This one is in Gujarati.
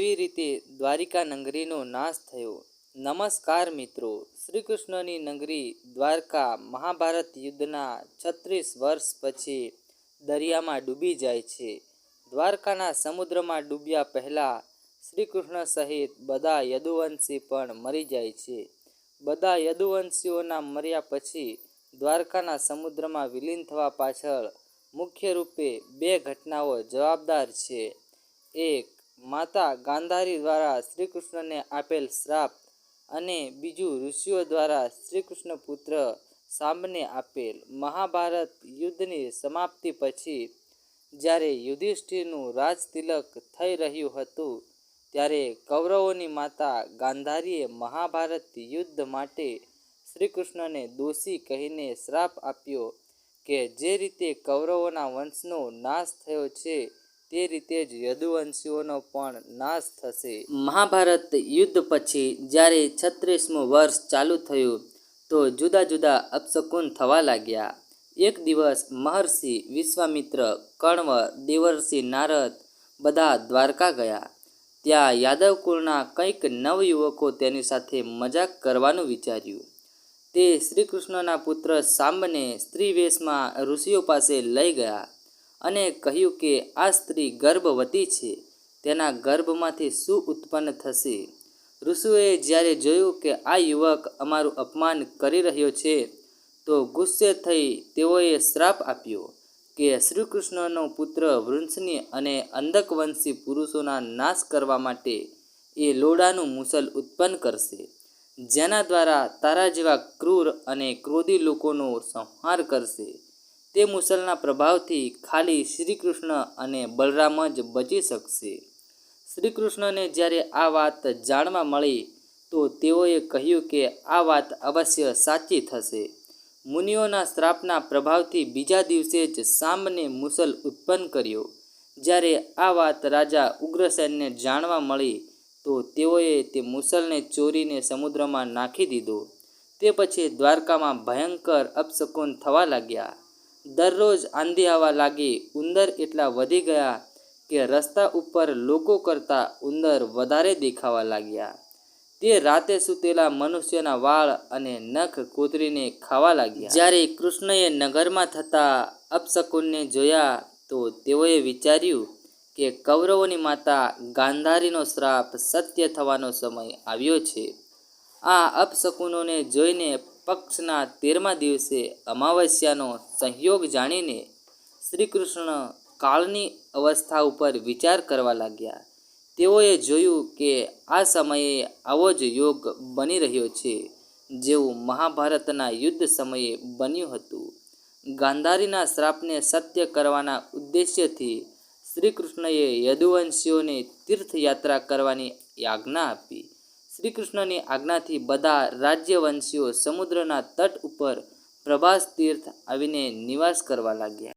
કેવી રીતે દ્વારિકા નગરીનો નાશ થયો. નમસ્કાર મિત્રો શ્રી કૃષ્ણની નગરી દ્વારકા મહાભારત યુદ્ધના છત્રીસ વર્ષ પછી દરિયામાં ડૂબી જાય છે. દ્વારકાના સમુદ્રમાં ડૂબ્યા પહેલાં શ્રી કૃષ્ણ સહિત બધા યદુવંશી પણ મરી જાય છે. બધા યદુવંશીઓના મર્યા પછી દ્વારકાના સમુદ્રમાં વિલીન થવા પાછળ મુખ્ય રૂપે બે ઘટનાઓ જવાબદાર છે. એક માતા ગાંધારી દ્વારા શ્રીકૃષ્ણને આપેલ શ્રાપ અને બીજું ઋષિઓ દ્વારા શ્રીકૃષ્ણ પુત્ર સામને આપેલ મહાભારત યુદ્ધની સમાપ્તિ પછી જ્યારે યુધિષ્ઠિરનું રાજતિલક થઈ રહ્યું હતું, ત્યારે કૌરવોની માતા ગાંધારીએ મહાભારત યુદ્ધ માટે શ્રીકૃષ્ણને દોષી કહીને શ્રાપ આપ્યો કે જે રીતે કૌરવોના વંશનો નાશ થયો છે તે રીતે જ યદુવંશીઓનો પણ નાશ થશે. મહાભારત યુદ્ધ પછી જ્યારે છત્રીસમું વર્ષ ચાલુ થયું, તો જુદા જુદા અપશકુન થવા લાગ્યા. એક દિવસ મહર્ષિ વિશ્વામિત્ર કણવ દેવર્ષિ નારદ બધા દ્વારકા ગયા. ત્યાં યાદવ કુળના કંઈક નવયુવકો તેની સાથે મજાક કરવાનું વિચાર્યું. તે શ્રીકૃષ્ણના પુત્ર સાંબને સ્ત્રી વેશમાં ઋષિઓ પાસે લઈ ગયા. અને કહ્યું કે આ સ્ત્રી ગર્ભવતી છે, તેના ગર્ભમાંથી શું ઉત્પન્ન થશે? ઋષુએ જ્યારે જોયું કે આ યુવક અમારું અપમાન કરી રહ્યો છે, તો ગુસ્સે થઈ તેઓએ શ્રાપ આપ્યો કે શ્રી કૃષ્ણનો પુત્ર વૃંશની અને અંધકવંશી પુરુષોના નાશ કરવા માટે એ લોડાનું મુસલ ઉત્પન્ન કરશે, જેના દ્વારા તારા જેવા ક્રૂર અને ક્રોધી લોકોનો સંહાર કરશે. તે મુસલના પ્રભાવથી ખાલી શ્રી કૃષ્ણ અને બલરામ જ બચી શકશે. શ્રી કૃષ્ણને જ્યારે આ વાત જાણવા મળી, તો તેઓએ કહ્યું કે આ વાત અવશ્ય સાચી થશે. મુનિઓના શ્રાપના પ્રભાવથી બીજા દિવસે જ સામને મુસલ ઉત્પન્ન કર્યો. જ્યારે આ વાત રાજા ઉગ્રસેનને જાણવા મળી, તો તેઓએ તે મુસલને ચોરીને સમુદ્રમાં નાખી દીધો. તે પછી દ્વારકામાં ભયંકર અપશકુન થવા લાગ્યા. દરરોજ આંધી આવવા લાગી ઉંદર એટલા વધી ગયા કે રસ્તા ઉપર લોકો કરતાં ઉંદર વધારે દેખાવા લાગ્યા. તે રાતે સૂતેલા મનુષ્યના વાળ અને નખ કોતરીને ખાવા લાગ્યા. જ્યારે કૃષ્ણએ નગરમાં થતા અપશકુનને જોયા તો તેઓએ વિચાર્યું કે કૌરવોની માતા ગાંધારીનો શ્રાપ સત્ય થવાનો સમય આવ્યો છે. આ અપશકુનોને જોઈને પક્ષના તેરમા દિવસે અમાવસ્યાનો સંયોગ જાણીને શ્રી કૃષ્ણ કાળની અવસ્થા ઉપર વિચાર કરવા લાગ્યા. તેઓએ જોયું કે આ સમયે આવો જ યોગ બની રહ્યો છે, જેવું મહાભારતના યુદ્ધ સમયે બન્યું હતું. ગાંધારીના શ્રાપને સત્ય કરવાના ઉદ્દેશ્યથી શ્રી કૃષ્ણએ યદુવંશીઓને તીર્થયાત્રા કરવાની આજ્ઞા આપી. શ્રી કૃષ્ણની આજ્ઞાથી બધા રાજ્યવંશીઓ સમુદ્રના તટ ઉપર પ્રભાસ તીર્થ આવીને નિવાસ કરવા લાગ્યા.